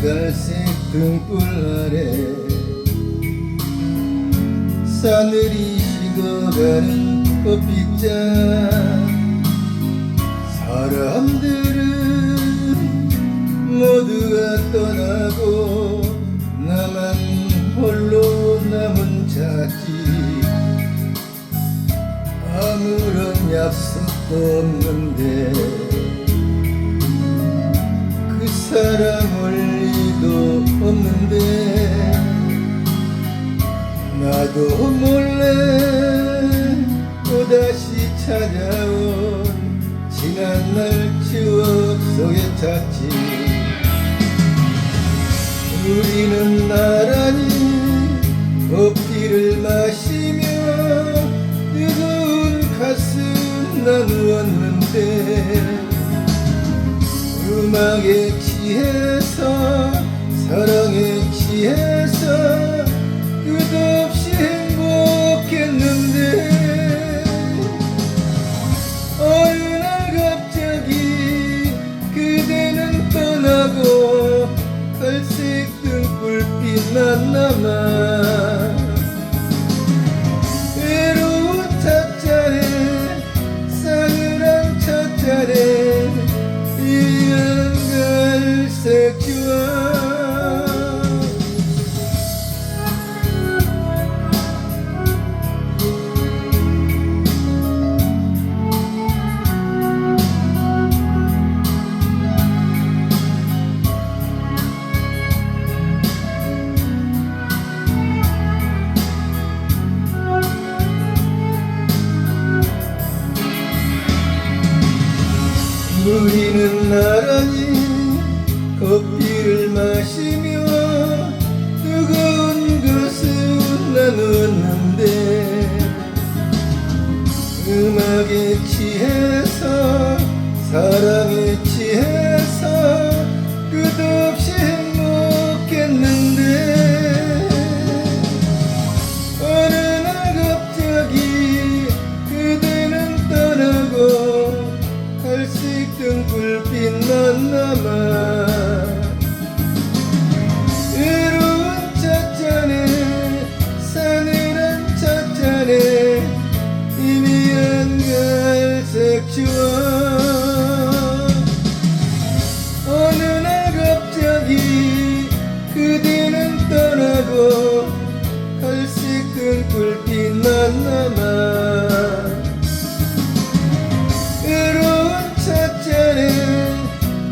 갈색 등불 아래 싸늘히 식어가는 꽃빛자 사람들은 모두가 떠나고 나만 홀로 남은 자지. 아무런 약속도 없는데 그 사람 올 리도 없는데 나도 몰래 또다시 찾아온 지난날 추억 속에 찾지. 우리는 나란히 커피를 마시며 뜨거운 가슴 나누었는데 음악에 취해서 사랑에 취해서 끝없이 행복했는데 어느 날 갑자기 그대는 떠나고 갈색 등불빛만 남아 우리는 나란히 커피를 마시며 뜨거운 것을 나누었는데 음악에 취해서 사랑 그치워 어느 날 갑자기 그대는 떠나고 갈색 등불빛만 남아 외로운 첫자는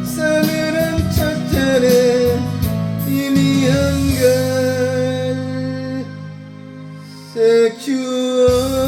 싸늘한 첫자는 이미 한갈 색주어